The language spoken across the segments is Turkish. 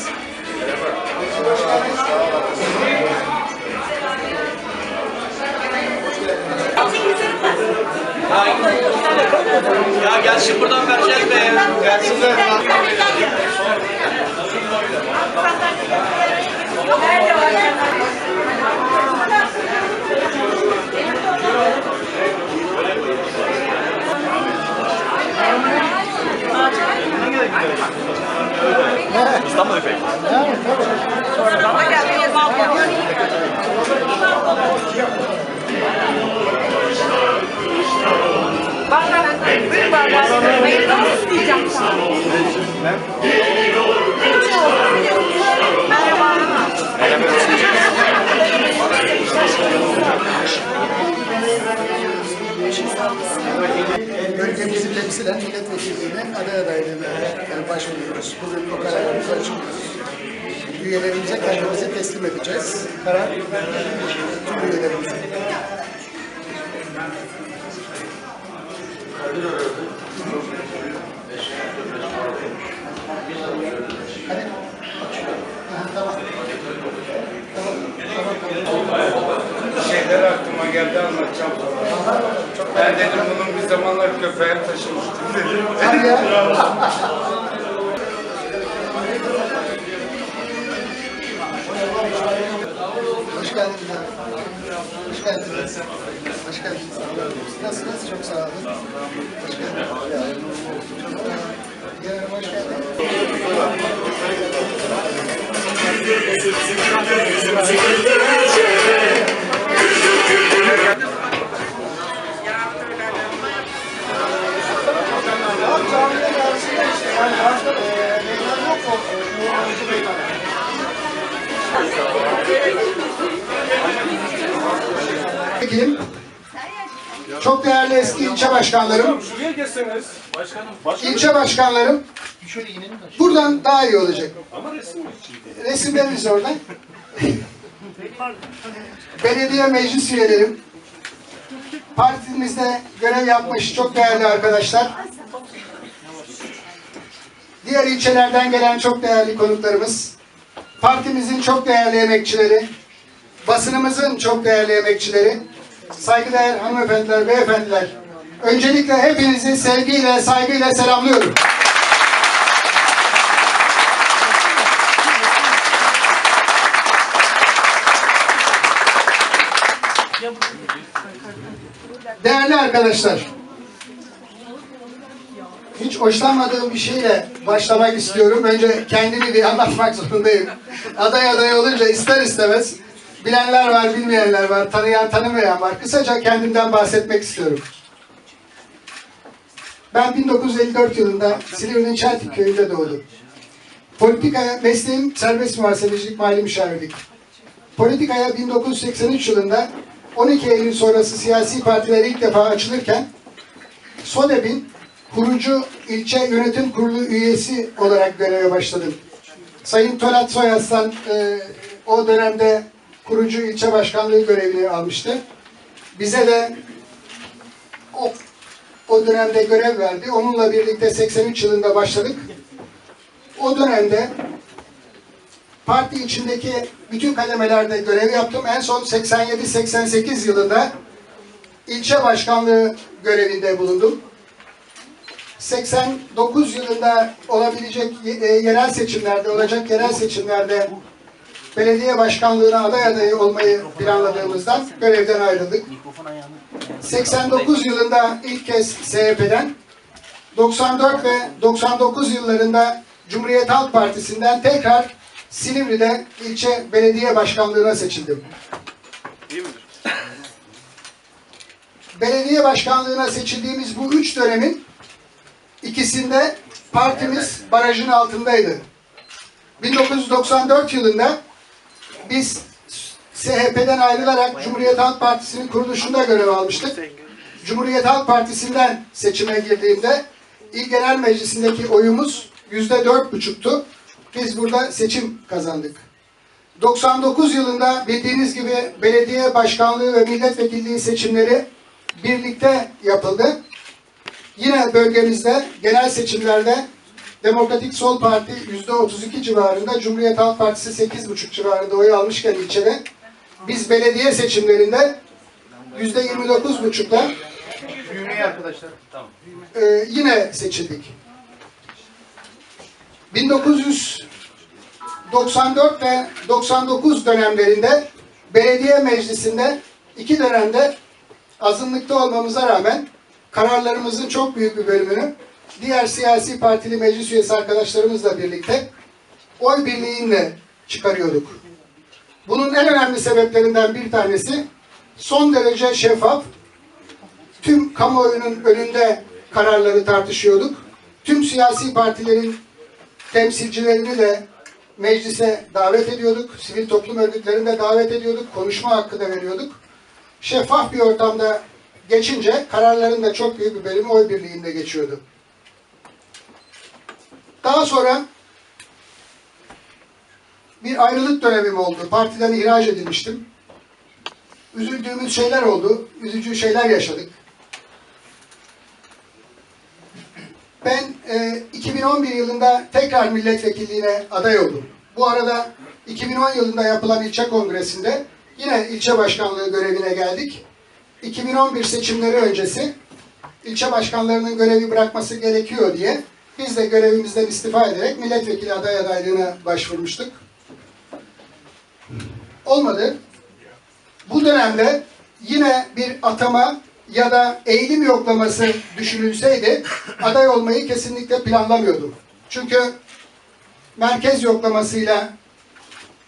geldiniz. Ya gelsin buradan vereceğiz be ya. Gelsinler. İstanbul efendim. Bölgemizi temsilen milletvekilliğine aday adaylığına yani başvuruyoruz. Bugün o kararımızı açıklıyoruz. Üyelerimize kendimizi teslim edeceğiz. Karar tüm üyelerimize. Hadi. Aha, Tamam. Tamam. şeyler aklıma geldi anlatacağım sonra. Ben dedim bunun bir zamanlar köpeğe taşımıştım dedim. Hadi ya. Hoş geldiniz. Hoş geldiniz. Hoş geldiniz. Nasılsınız? Çok sağ olun. Hoş geldiniz. Genel hoş geldiniz. Vekilim, çok değerli eski ilçe başkanlarım, Şuraya geçseniz. Başkanım. ilçe başkanlarım, buradan daha iyi olacak. Ama resim Resimleriniz oradan. Belediye meclis üyelerim, partimizde görev yapmış çok değerli arkadaşlar, diğer ilçelerden gelen çok değerli konuklarımız, partimizin çok değerli emekçileri, basınımızın çok değerli emekçileri, saygıdeğer hanımefendiler, beyefendiler, öncelikle hepinizi sevgiyle, saygıyla selamlıyorum. Değerli arkadaşlar, hiç hoşlanmadığım bir şeyle başlamak istiyorum. Önce kendimi bir anlatmak zorundayım. Aday aday olunca ister istemez bilenler var, bilmeyenler var, tanıyan, tanımayan var. Kısaca kendimden bahsetmek istiyorum. Ben 1954 yılında Silivri'nin Çeltik köyünde doğdum. Politikaya, mesleğim serbest muhasebecilik, mali müşavirlik. Politikaya 1983 yılında 12 Eylül sonrası siyasi partiler ilk defa açılırken SODEB'in kurucu ilçe yönetim kurulu üyesi olarak göreve başladım. Sayın Tolat Soyaslan e, o dönemde kurucu ilçe başkanlığı görevini almıştı. Bize de o, o dönemde görev verdi. Onunla birlikte 83 yılında başladık. O dönemde parti içindeki bütün kademelerde görev yaptım. En son 87-88 yılında ilçe başkanlığı görevinde bulundum. 89 yılında olabilecek e, yerel seçimlerde, olacak yerel seçimlerde belediye başkanlığına aday adayı olmayı planladığımızdan görevden ayrıldık. 89 yılında ilk kez SHP'den, 94 ve 99 yıllarında Cumhuriyet Halk Partisi'nden tekrar Silivri'de ilçe belediye başkanlığına seçildim. Belediye başkanlığına seçildiğimiz bu üç dönemin ikisinde partimiz barajın altındaydı. 1994 yılında biz SHP'den ayrılarak Cumhuriyet Halk Partisi'nin kuruluşunda görev almıştık. Cumhuriyet Halk Partisi'nden seçime girdiğimde İl Genel Meclisi'ndeki oyumuz yüzde dört buçuktu. Biz burada seçim kazandık. 99 yılında bildiğiniz gibi belediye başkanlığı ve milletvekilliği seçimleri birlikte yapıldı. Yine bölgemizde genel seçimlerde Demokratik Sol Parti yüzde 32 civarında, Cumhuriyet Halk Partisi 8,5 civarında oy almışken ilçede, biz belediye seçimlerinde yüzde 29,5'la Büyümeyi arkadaşlar. e, yine seçildik. 1994 ve 99 dönemlerinde belediye meclisinde iki dönemde azınlıkta olmamıza rağmen kararlarımızın çok büyük bir bölümünü diğer siyasi partili meclis üyesi arkadaşlarımızla birlikte oy birliğiyle çıkarıyorduk. Bunun en önemli sebeplerinden bir tanesi son derece şeffaf, tüm kamuoyunun önünde kararları tartışıyorduk. Tüm siyasi partilerin temsilcilerini de meclise davet ediyorduk. Sivil toplum örgütlerini de davet ediyorduk. Konuşma hakkı da veriyorduk. Şeffaf bir ortamda geçince kararların da çok büyük bir bölümü oy birliğinde geçiyordu. Daha sonra bir ayrılık dönemim oldu. Partiden ihraç edilmiştim. Üzüldüğümüz şeyler oldu. Üzücü şeyler yaşadık. Ben e, 2011 yılında tekrar milletvekilliğine aday oldum. Bu arada 2010 yılında yapılan ilçe kongresinde yine ilçe başkanlığı görevine geldik. 2011 seçimleri öncesi ilçe başkanlarının görevi bırakması gerekiyor diye biz de görevimizden istifa ederek milletvekili aday adaylığına başvurmuştuk. Olmadı. Bu dönemde yine bir atama ya da eğilim yoklaması düşünülseydi aday olmayı kesinlikle planlamıyordum. Çünkü merkez yoklamasıyla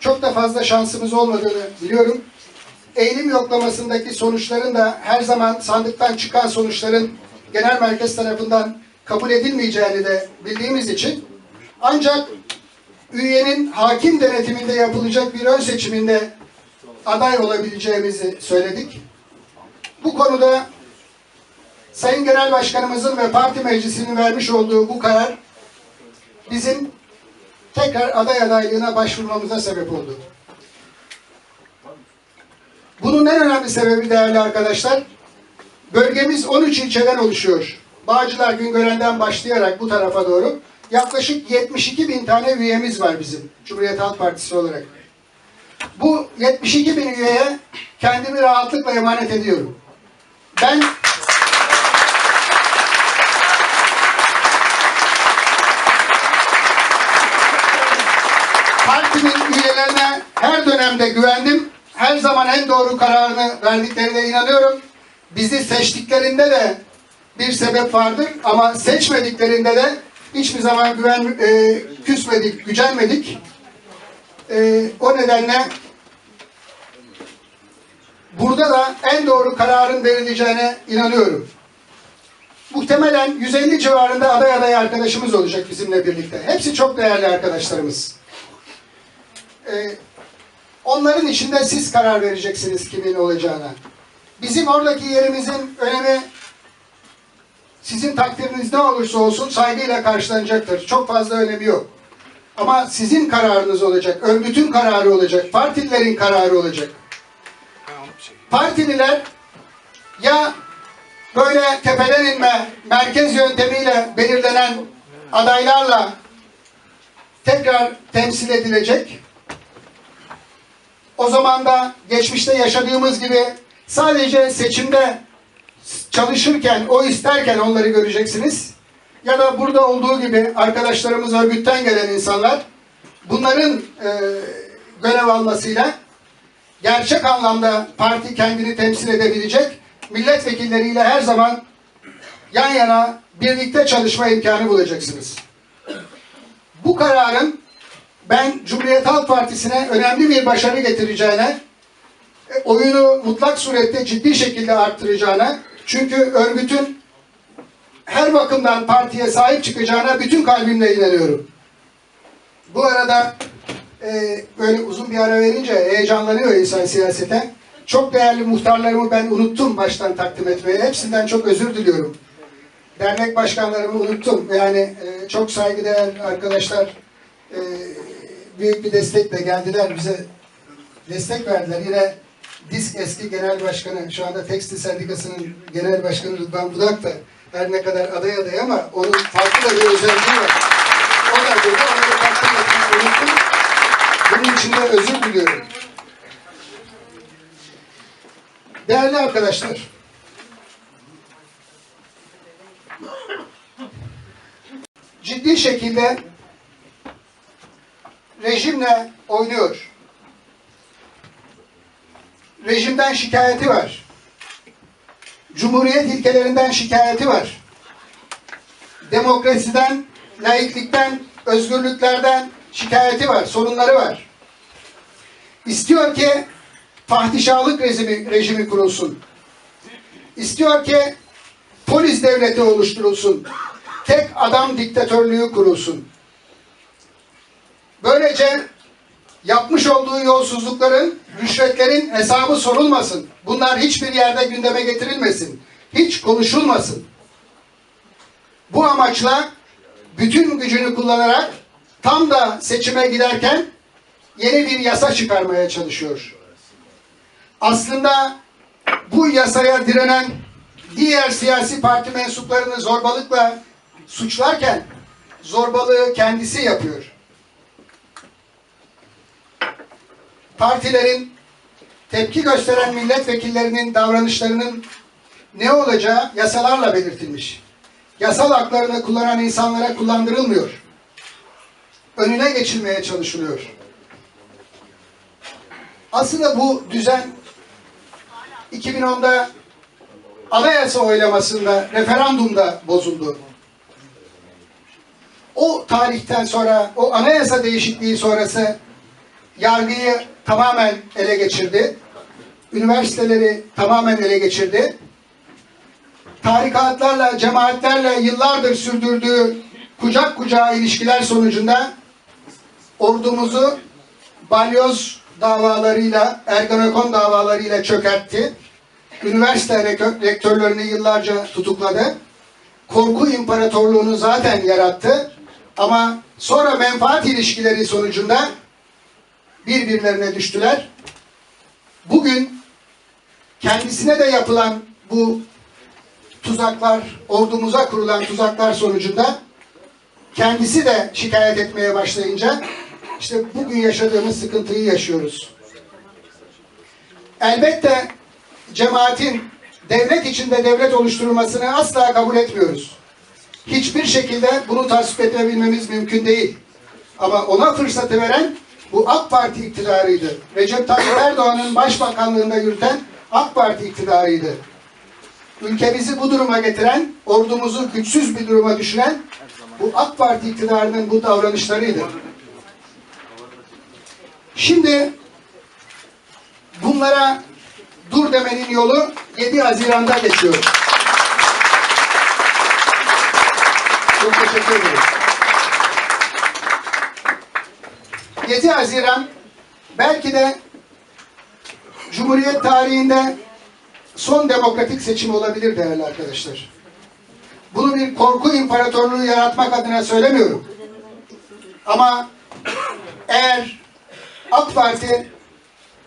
çok da fazla şansımız olmadığını biliyorum. Eğilim yoklamasındaki sonuçların da her zaman sandıktan çıkan sonuçların genel merkez tarafından kabul edilmeyeceğini de bildiğimiz için ancak üyenin hakim denetiminde yapılacak bir ön seçiminde aday olabileceğimizi söyledik. Bu konuda Sayın Genel Başkanımızın ve parti meclisinin vermiş olduğu bu karar bizim tekrar aday adaylığına başvurmamıza sebep oldu. Bunun en önemli sebebi değerli arkadaşlar, bölgemiz 13 ilçeden oluşuyor. Bağcılar Güngören'den başlayarak bu tarafa doğru yaklaşık 72 bin tane üyemiz var bizim Cumhuriyet Halk Partisi olarak. Bu 72 bin üyeye kendimi rahatlıkla emanet ediyorum. Ben partimin üyelerine her dönemde güvendim. Her zaman en doğru kararını verdiklerine inanıyorum. Bizi seçtiklerinde de bir sebep vardır ama seçmediklerinde de hiçbir zaman güven e, küsmedik, gücenmedik. E, o nedenle burada da en doğru kararın verileceğine inanıyorum. Muhtemelen 150 civarında aday aday arkadaşımız olacak bizimle birlikte. Hepsi çok değerli arkadaşlarımız. Ee, onların içinde siz karar vereceksiniz kimin olacağına. Bizim oradaki yerimizin önemi sizin takdiriniz ne olursa olsun saygıyla karşılanacaktır. Çok fazla önemi yok. Ama sizin kararınız olacak, örgütün kararı olacak, partililerin kararı olacak. Partililer ya böyle tepeden inme, merkez yöntemiyle belirlenen adaylarla tekrar temsil edilecek. O zaman da geçmişte yaşadığımız gibi sadece seçimde çalışırken, o isterken onları göreceksiniz. Ya da burada olduğu gibi arkadaşlarımız örgütten gelen insanlar bunların e, görev almasıyla gerçek anlamda parti kendini temsil edebilecek milletvekilleriyle her zaman yan yana birlikte çalışma imkanı bulacaksınız. Bu kararın ben Cumhuriyet Halk Partisi'ne önemli bir başarı getireceğine, e, oyunu mutlak surette ciddi şekilde arttıracağına, çünkü örgütün her bakımdan partiye sahip çıkacağına bütün kalbimle inanıyorum. Bu arada e, böyle uzun bir ara verince heyecanlanıyor insan siyasete. Çok değerli muhtarlarımı ben unuttum baştan takdim etmeye. Hepsinden çok özür diliyorum. Dernek başkanlarımı unuttum. Yani e, çok saygıdeğer arkadaşlar e, büyük bir destekle geldiler bize destek verdiler. Yine Disk eski genel başkanı, şu anda Tekstil Sendikası'nın genel başkanı Rıdvan Budak da her ne kadar aday aday ama onun farklı da bir özelliği var. o da dedi. Onu da takdim unuttum. Bunun için de özür diliyorum. Değerli arkadaşlar, ciddi şekilde rejimle oynuyor. Rejimden şikayeti var. Cumhuriyet ilkelerinden şikayeti var. Demokrasiden, laiklikten, özgürlüklerden şikayeti var, sorunları var. İstiyor ki fahdişahlık rejimi, rejimi kurulsun. İstiyor ki polis devleti oluşturulsun. Tek adam diktatörlüğü kurulsun. Böylece yapmış olduğu yolsuzlukların, rüşvetlerin hesabı sorulmasın. Bunlar hiçbir yerde gündeme getirilmesin. Hiç konuşulmasın. Bu amaçla bütün gücünü kullanarak tam da seçime giderken yeni bir yasa çıkarmaya çalışıyor. Aslında bu yasaya direnen diğer siyasi parti mensuplarını zorbalıkla suçlarken zorbalığı kendisi yapıyor. Partilerin tepki gösteren milletvekillerinin davranışlarının ne olacağı yasalarla belirtilmiş. Yasal haklarını kullanan insanlara kullandırılmıyor. Önüne geçilmeye çalışılıyor. Aslında bu düzen 2010'da anayasa oylamasında, referandumda bozuldu. O tarihten sonra, o anayasa değişikliği sonrası yargıyı tamamen ele geçirdi. Üniversiteleri tamamen ele geçirdi. Tarikatlarla, cemaatlerle yıllardır sürdürdüğü kucak kucağa ilişkiler sonucunda ordumuzu balyoz davalarıyla, Ergenekon davalarıyla çökertti. Üniversite rektör- rektörlerini yıllarca tutukladı. Korku imparatorluğunu zaten yarattı. Ama sonra menfaat ilişkileri sonucunda birbirlerine düştüler. Bugün kendisine de yapılan bu tuzaklar, ordumuza kurulan tuzaklar sonucunda kendisi de şikayet etmeye başlayınca işte bugün yaşadığımız sıkıntıyı yaşıyoruz. Elbette cemaatin devlet içinde devlet oluşturulmasını asla kabul etmiyoruz. Hiçbir şekilde bunu tasvip edebilmemiz mümkün değil. Ama ona fırsatı veren bu AK Parti iktidarıydı. Recep Tayyip Erdoğan'ın başbakanlığında yürüten AK Parti iktidarıydı. Ülkemizi bu duruma getiren, ordumuzu güçsüz bir duruma düşüren bu AK Parti iktidarının bu davranışlarıydı. Şimdi bunlara dur demenin yolu 7 Haziran'da geçiyor. Çok teşekkür ederim. 7 Haziran belki de Cumhuriyet tarihinde son demokratik seçim olabilir değerli arkadaşlar. Bunu bir korku imparatorluğu yaratmak adına söylemiyorum. Ama eğer AK Parti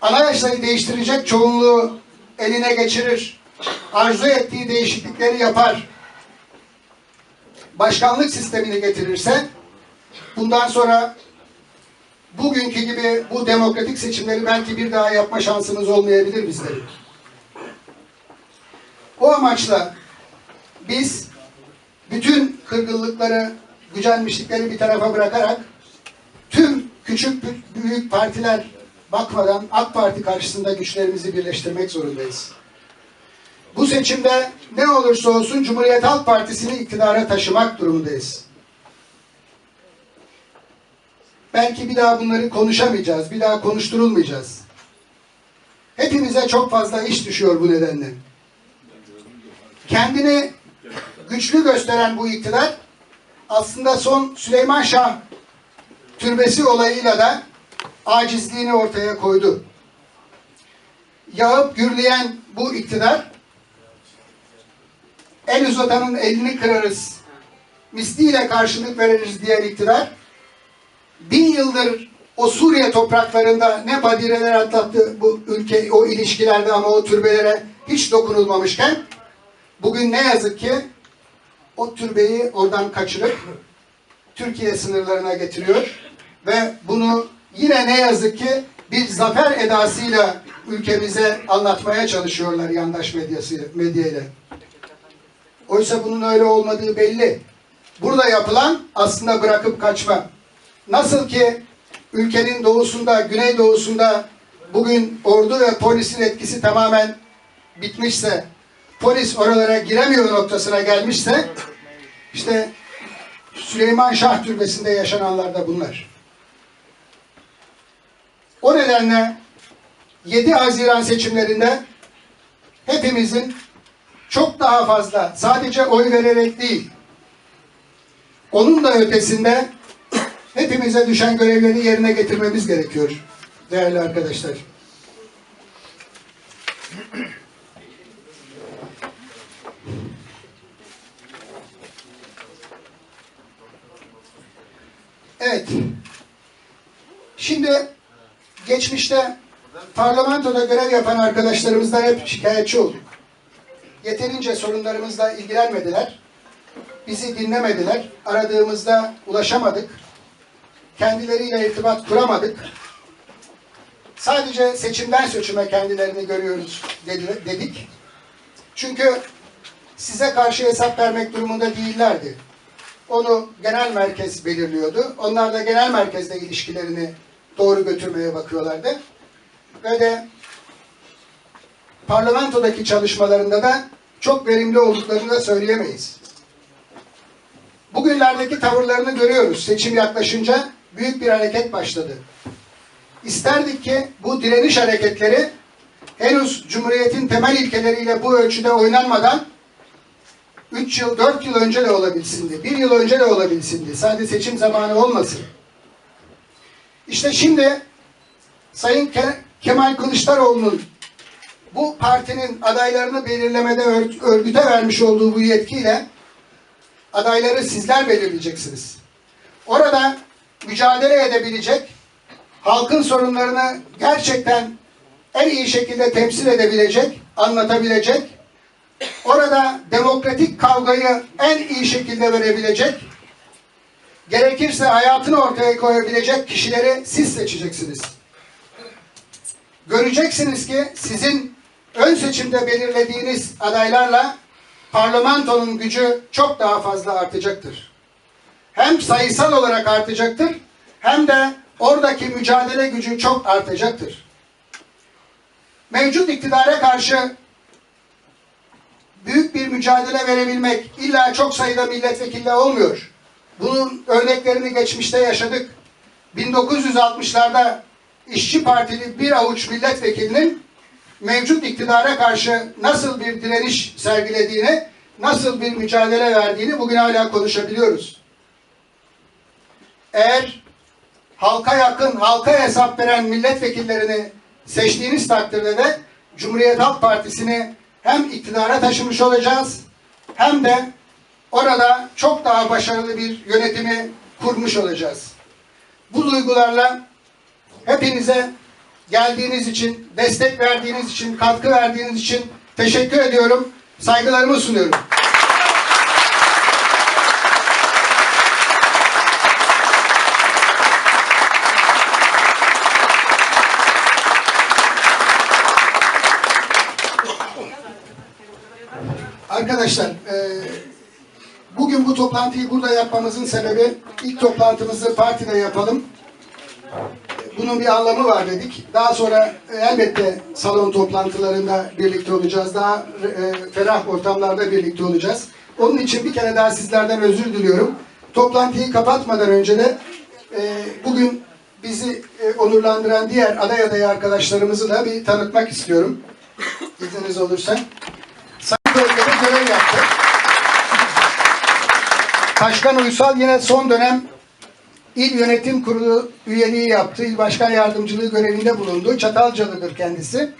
anayasayı değiştirecek çoğunluğu eline geçirir, arzu ettiği değişiklikleri yapar, başkanlık sistemini getirirse bundan sonra bugünkü gibi bu demokratik seçimleri belki bir daha yapma şansımız olmayabilir bizlerin. O amaçla biz bütün kırgınlıkları, gücenmişlikleri bir tarafa bırakarak tüm küçük büyük partiler bakmadan AK Parti karşısında güçlerimizi birleştirmek zorundayız. Bu seçimde ne olursa olsun Cumhuriyet Halk Partisi'ni iktidara taşımak durumundayız. Belki bir daha bunları konuşamayacağız, bir daha konuşturulmayacağız. Hepimize çok fazla iş düşüyor bu nedenle. Kendini güçlü gösteren bu iktidar aslında son Süleyman Şah türbesi olayıyla da acizliğini ortaya koydu. Yağıp gürleyen bu iktidar el uzatanın elini kırarız, misliyle karşılık veririz diyen iktidar bin yıldır o Suriye topraklarında ne badireler atlattı bu ülke o ilişkilerde ama o türbelere hiç dokunulmamışken bugün ne yazık ki o türbeyi oradan kaçırıp Türkiye sınırlarına getiriyor ve bunu yine ne yazık ki bir zafer edasıyla ülkemize anlatmaya çalışıyorlar yandaş medyası medyayla. Oysa bunun öyle olmadığı belli. Burada yapılan aslında bırakıp kaçma. Nasıl ki ülkenin doğusunda, güneydoğusunda bugün ordu ve polisin etkisi tamamen bitmişse, polis oralara giremiyor noktasına gelmişse, işte Süleyman Şah Türbesi'nde yaşananlar da bunlar. O nedenle 7 Haziran seçimlerinde hepimizin çok daha fazla sadece oy vererek değil, onun da ötesinde hepimize düşen görevleri yerine getirmemiz gerekiyor değerli arkadaşlar. Evet. Şimdi geçmişte parlamentoda görev yapan arkadaşlarımızdan hep şikayetçi olduk. Yeterince sorunlarımızla ilgilenmediler. Bizi dinlemediler. Aradığımızda ulaşamadık. Kendileriyle irtibat kuramadık. Sadece seçimden seçime kendilerini görüyoruz dedi- dedik. Çünkü size karşı hesap vermek durumunda değillerdi. Onu genel merkez belirliyordu. Onlar da genel merkezle ilişkilerini doğru götürmeye bakıyorlardı. Ve de parlamentodaki çalışmalarında da çok verimli olduklarını da söyleyemeyiz. Bugünlerdeki tavırlarını görüyoruz. Seçim yaklaşınca büyük bir hareket başladı. İsterdik ki bu direniş hareketleri henüz Cumhuriyet'in temel ilkeleriyle bu ölçüde oynanmadan 3 yıl, 4 yıl önce de olabilsindi. 1 yıl önce de olabilsindi. Sadece seçim zamanı olmasın. İşte şimdi Sayın Ke- Kemal Kılıçdaroğlu'nun bu partinin adaylarını belirlemede ör- örgüte vermiş olduğu bu yetkiyle adayları sizler belirleyeceksiniz. Orada mücadele edebilecek, halkın sorunlarını gerçekten en iyi şekilde temsil edebilecek, anlatabilecek, orada demokratik kavgayı en iyi şekilde verebilecek, gerekirse hayatını ortaya koyabilecek kişileri siz seçeceksiniz. Göreceksiniz ki sizin ön seçimde belirlediğiniz adaylarla parlamentonun gücü çok daha fazla artacaktır. Hem sayısal olarak artacaktır hem de oradaki mücadele gücü çok artacaktır. Mevcut iktidara karşı büyük bir mücadele verebilmek illa çok sayıda milletvekille olmuyor. Bunun örneklerini geçmişte yaşadık. 1960'larda İşçi Partili bir avuç milletvekilinin mevcut iktidara karşı nasıl bir direniş sergilediğini, nasıl bir mücadele verdiğini bugün hala konuşabiliyoruz. Eğer halka yakın, halka hesap veren milletvekillerini seçtiğiniz takdirde de Cumhuriyet Halk Partisi'ni hem iktidara taşımış olacağız hem de orada çok daha başarılı bir yönetimi kurmuş olacağız. Bu duygularla hepinize geldiğiniz için, destek verdiğiniz için, katkı verdiğiniz için teşekkür ediyorum. Saygılarımı sunuyorum. Arkadaşlar, e, bugün bu toplantıyı burada yapmamızın sebebi ilk toplantımızı partide yapalım. Bunun bir anlamı var dedik. Daha sonra elbette salon toplantılarında birlikte olacağız. Daha e, ferah ortamlarda birlikte olacağız. Onun için bir kere daha sizlerden özür diliyorum. Toplantıyı kapatmadan önce de e, bugün bizi e, onurlandıran diğer aday adayı arkadaşlarımızı da bir tanıtmak istiyorum. İzniniz olursa. Bölgede görev yaptı. Taşkan Uysal yine son dönem İl Yönetim Kurulu üyeliği yaptı. İl Başkan Yardımcılığı görevinde bulundu. Çatalcalıdır kendisi.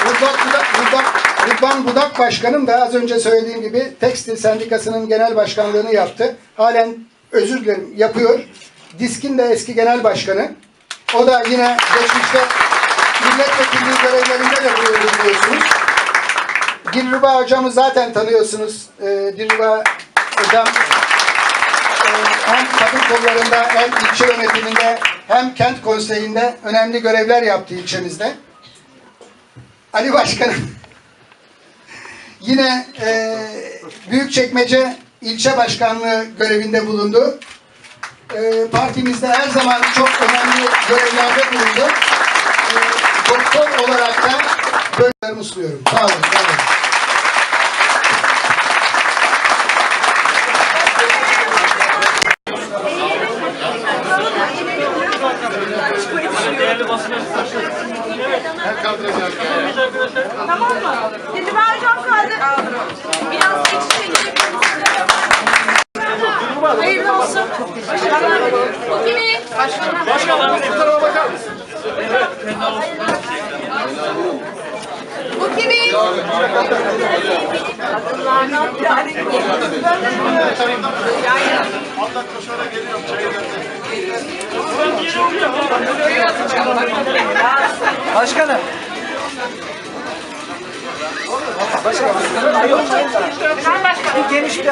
Rıdvan Budak, Rıdvan, Rıdvan Budak Başkanım da az önce söylediğim gibi Tekstil Sendikası'nın genel başkanlığını yaptı. Halen özür dilerim yapıyor. Disk'in de eski genel başkanı. O da yine geçmişte milletvekilliği görevlerinde de buluyordu biliyorsunuz. Dilruba hocamı zaten tanıyorsunuz. Ee, Dilruba hocam hem kadın kollarında hem ilçe yönetiminde hem kent konseyinde önemli görevler yaptı ilçemizde. Ali Başkanım yine e, Büyükçekmece ilçe başkanlığı görevinde bulundu. E, partimizde her zaman çok önemli görevlerde bulundu. Doktor olarak da böylelerimi sunuyorum. Sağ olun. Sağ olun. Tamam mı? Şimdi vereceğim kaydı. Biraz geçecek. Hayırlı olsun. Başkanım. Bu kimi? Başkanım. Başkanım. Bu tarafa bakar mısın? Bu kimi? Kadınlardan bir tane Başkanım. Ben başkanım. Bir geniş bir